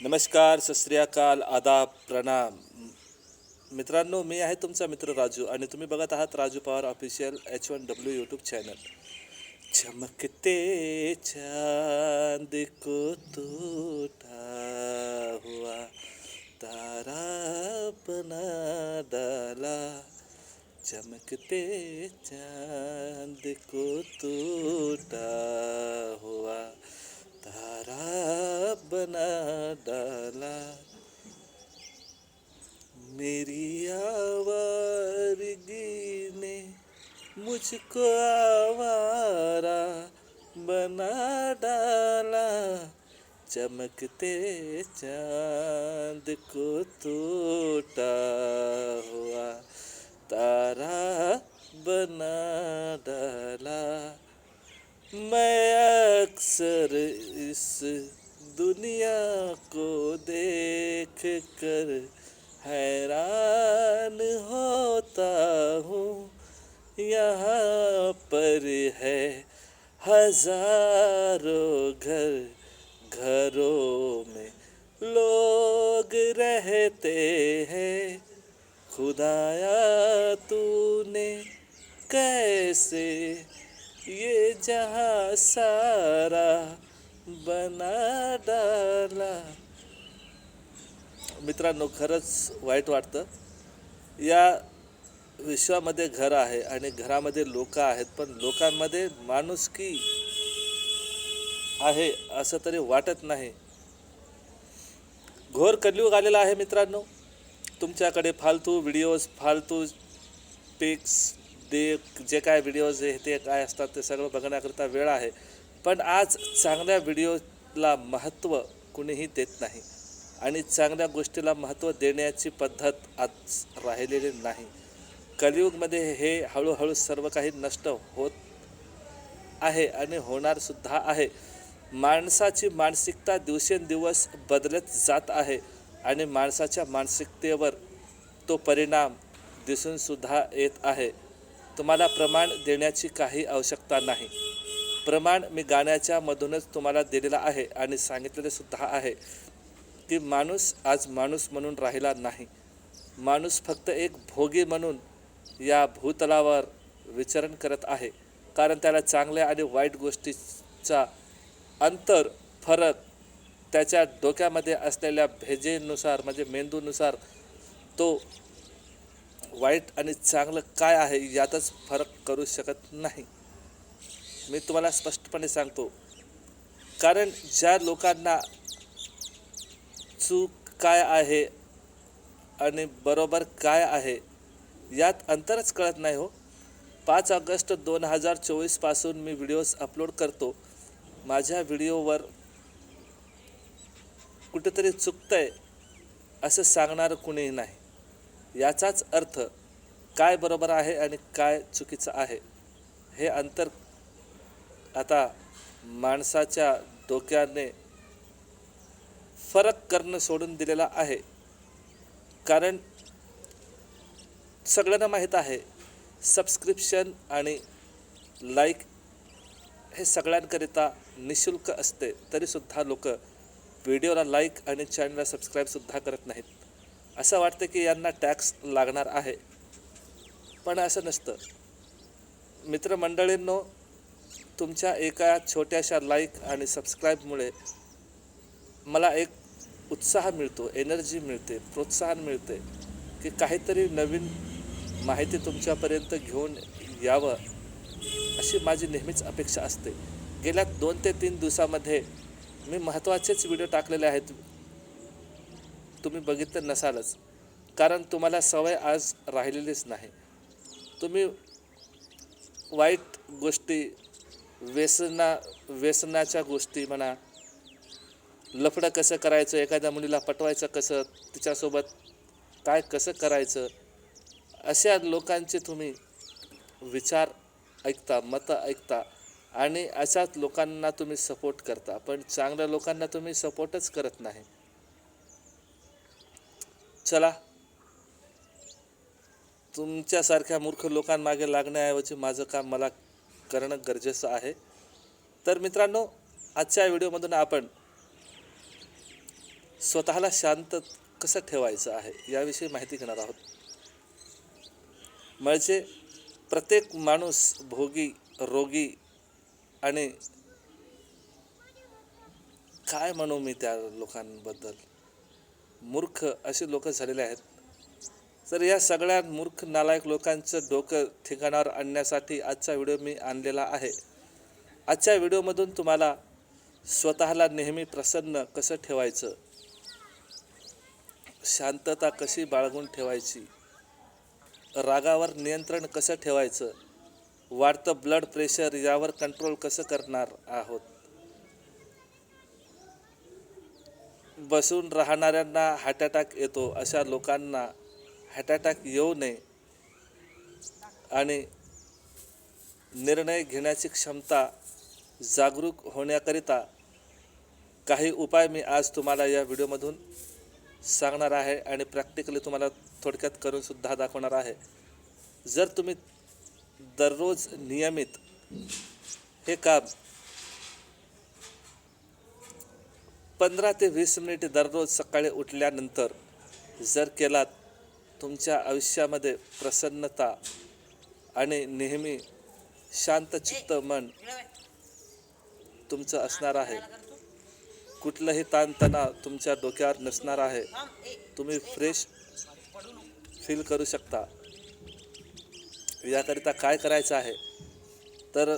नमस्कार सस्त्रियाकाल आदाब, प्रणाम। मित्रांनो, मी आहे तुमचा मित्र राजू आणि तुम्ही बघत आहात Raju Pawar official H one W YouTube channel चमकते चाँद को टूटा हुआ तारा बना डाला। चमकते चाँद को टूटा हुआ तारा बना डाला। मेरी आवारगी ने मुझको आवारा बना डाला। चमकते चाँद को टूटा हुआ तारा बना डाला। मैं अक्सर इस दुनिया को देख कर हैरान होता हूँ। यहाँ पर है हज़ारों घर, घरों में लोग रहते हैं। खुदाया तूने कैसे ये जहाँ सारा बना डाला। मित्रांनो खरंच वाईट वाटतं. या विश्वामध्ये घर आहे आणि घरामध्ये लोक आहेत पण लोकांमध्ये माणुसकी आहे असं तरी वाटत नाही. घोर कलियुग आलेला आहे मित्रांनो. तुमच्याकडे फालतू व्हिडिओज फालतू पिक्स दे जे काय व्हिडिओज हे ते काय असतात ते सगळं बघण्याकरिता वेळ आहे. पण आज चांगल्या व्हिडिओला महत्त्व कुणीही देत नाही. आणि चांगल्या गोष्टीला महत्त्व देण्याची पद्धत आज राहिलेली नाही. कलियुगमध्ये हे हळूहळू सर्व काही नष्ट होत आहे आणि होणारसुद्धा आहे. माणसाची मानसिकता दिवसेंदिवस बदलत जात आहे आणि माणसाच्या मानसिकतेवर तो परिणाम दिसूनसुद्धा येत आहे. तुम्हाला प्रमाण देण्याची काही आवश्यकता नाही. प्रमाण मी गाण्याच्या मधूनच तुम्हाला दिलेला आहे आणि सांगितलेले सुद्धा आहे की माणूस आज माणूस म्हणून राहिला नाही. माणूस फक्त एक भोगी म्हणून या भूतलावर विचरण करत आहे. कारण त्याला चांगल्या आणि वाईट गोष्टीचा अंतर फरक त्याच्या डोक्यामध्ये असलेल्या भेजेनुसार म्हणजे मेंदूनुसार तो वाईट आणि चांगलं काय आहे यातच फरक करू शकत नाही. मी तुम्हाला स्पष्टपणे सांगतो. कारण ज्या लोकांना चूक काय आहे आणि बरोबर काय आहे यात अंतरच कळत नाही हो. पाच ऑगस्ट दोन हजार चोवीसपासून मी व्हिडिओज अपलोड करतो. माझ्या व्हिडिओवर कुठेतरी चुकतंय असं सांगणारं कुणीही नाही. याचाच अर्थ काय बरोबर आहे आणि काय चुकीचं आहे? हे अंतर आता माणसाच्या डोक्याने फरक करणं सोडून दिलेला आहे. कारण सगळ्यांना माहीत आहे सबस्क्रिप्शन आणि लाईक हे सगळ्यांकरिता निशुल्क असते. तरीसुद्धा लोक व्हिडिओला लाईक आणि चॅनलला सबस्क्राईबसुद्धा करत नाहीत. असं वाटतं की यांना टॅक्स लागणार आहे. पण असं नसतं. मित्रमंडळींनो तुमच्या एका छोट्याशा लाईक आणि सबस्क्राईबमुळे मला एक उत्साह मिळतो एनर्जी मिळते प्रोत्साहन मिळते की काहीतरी नवीन माहिती तुमच्यापर्यंत घेऊन यावं अशी माझी नेहमीच अपेक्षा असते. गेल्या दोन ते तीन दिवसामध्ये मी महत्त्वाचेच व्हिडिओ टाकलेले आहेत. तुम्ही बघितलं नसालच कारण तुम्हाला सवय आज राहिलेलीच नाही. तुम्ही वाईट गोष्टी व्यसना व्यसनाच्या गोष्टी म्हणा लफडं कसं करायचं एखाद्या मुलीला पटवायचं कसं तिच्यासोबत काय कसं करायचं अशा लोकांचे तुम्ही विचार ऐकता मतं ऐकता आणि अशाच लोकांना तुम्ही सपोर्ट करता. पण चांगल्या लोकांना तुम्ही सपोर्टच करत नाही. चला. तुमच्यासारख्या मूर्ख लोकांमागे लागण्याऐवजी माझं काम मला करणं गरजेचं आहे. तर मित्रांनो आजच्या व्हिडिओमधून आपण स्वतःला शांत कसं ठेवायचं आहे याविषयी माहिती घेणार आहोत. म्हणजे प्रत्येक माणूस भोगी रोगी आणि काय म्हणू मी त्या लोकांबद्दल? मूर्ख असे लोक झालेले आहेत. तर या सगळ्या मूर्ख नालायक लोकांचं डोकं ठिकाणावर आणण्यासाठी आजचा व्हिडिओ मी आणलेला आहे. आजच्या व्हिडिओमधून तुम्हाला स्वतःला नेहमी प्रसन्न कसं ठेवायचं? शांतता कशी बाळगून ठेवायची? रागावर नियंत्रण कसं ठेवायचं? वाढतं ब्लड प्रेशर यावर कंट्रोल कसं करणार आहोत? बसून राहणाऱ्यांना हार्ट अटॅक येतो अशा लोकांना हार्ट अटॅक येऊ नये आणि निर्णय घेण्याची क्षमता जागरूक होण्याकरिता काही उपाय मी आज तुम्हाला या व्हिडिओमधून सांगणार आहे आणि प्रॅक्टिकली तुम्हाला थोडक्यात करूनसुद्धा दाखवणार आहे. जर तुम्ही दररोज नियमित हे काम पंधरा ते वीस मिनिट दररोज सकाळी उठल्यानंतर जर केलात तुमच्या आयुष्यामध्ये प्रसन्नता आणि नेहमी शांत चित्त मन तुमचं असणार आहे. कुठलंही ताणतणाव तुमच्या डोक्यावर नसणार आहे. तुम्ही फ्रेश फील करू शकता. याकरिता काय करायचं आहे? तर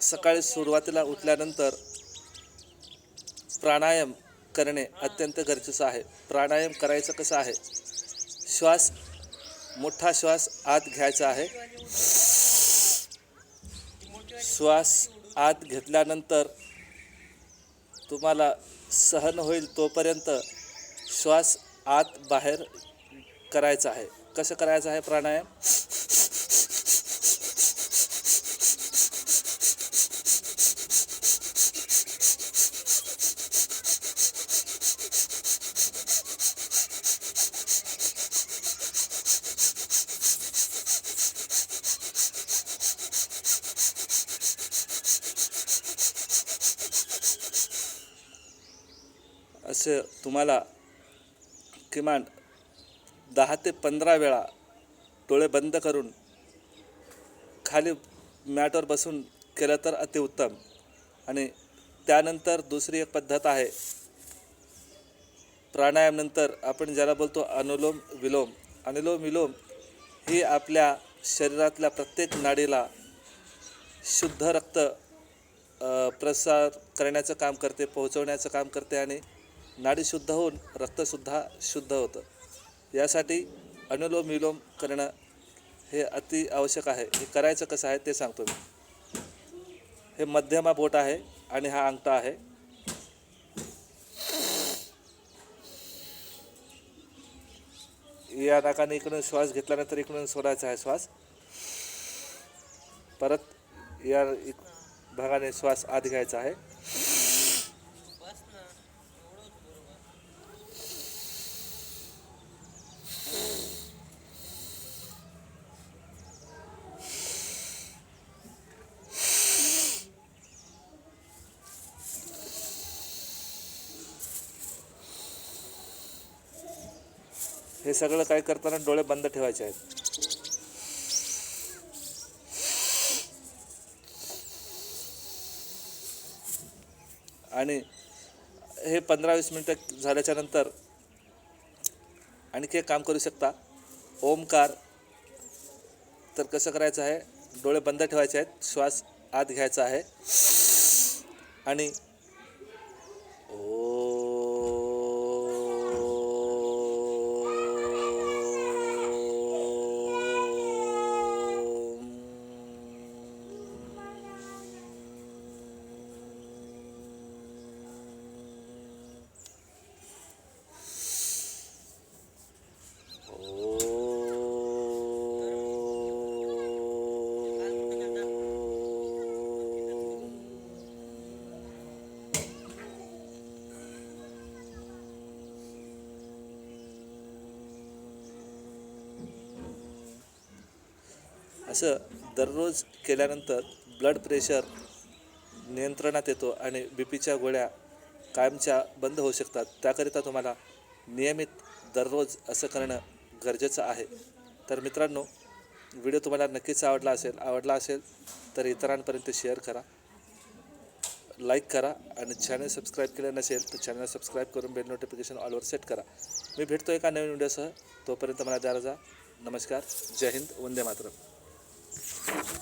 सकाळी सुरुवातीला उठल्यानंतर प्राणायाम करणे अत्यंत गरजेचं आहे. प्राणायाम करायचं कसं आहे? श्वास मोठा श्वास आत घ्यायचा आहे. श्वास आत घेतल्यानंतर तुम्हाला सहन होईल तोपर्यंत श्वास आत बाहेर करायचा आहे. कसं करायचं आहे प्राणायाम? असं तुम्हाला किमान दहा ते पंधरा वेळा डोळे बंद करून खाली मॅटवर बसून केलं तर अतिउत्तम. आणि त्यानंतर दुसरी एक पद्धत आहे. प्राणायामनंतर आपण ज्याला बोलतो अनुलोम विलोम. अनुलोम विलोम ही आपल्या शरीरातल्या प्रत्येक नाडीला शुद्ध रक्त प्रसार करण्याचं काम करते पोहोचवण्याचं काम करते आणि नाडी शुद्ध होऊन रक्तसुद्धा शुद्ध होतं. यासाठी अनुलोम विलोम करणं हे अति आवश्यक आहे. हे करायचं कसं आहे ते सांगतो मी. हे मध्यमा बोट आहे आणि हा अंगठा आहे. या नाकाने इकडून श्वास घेतल्यानंतर इकडून सोडायचा आहे श्वास. परत या भागाने श्वास आत घ्यायचा आहे. हे सगळं काय करताना डोळे बंद ठेवायचे आहेत. आणि हे पंधरा वीस मिनटं झाल्याच्यानंतर आणखी एक काम करू शकता. ओमकार. तर कसं करायचं आहे? डोळे बंद ठेवायचे आहेत. श्वास आत घ्यायचा आहे. आणि असं दररोज केल्यानंतर ब्लड प्रेशर नियंत्रणात येतो आणि बी पीच्या गोळ्या कायमच्या बंद होऊ शकतात. त्याकरिता तुम्हाला नियमित दररोज असं करणं गरजेचं आहे. तर मित्रांनो व्हिडिओ तुम्हाला नक्कीच आवडला असेल आवडला असेल तर इतरांपर्यंत शेअर करा. लाईक करा आणि चॅनल सबस्क्राईब केलं नसेल तर चॅनल सबस्क्राईब करून बेल नोटिफिकेशन ऑलवर सेट करा. मी भेटतो एका नवीन व्हिडिओसह. तोपर्यंत मला द्या रजा नमस्कार. जय हिंद. वंदे मातरम. Thank you.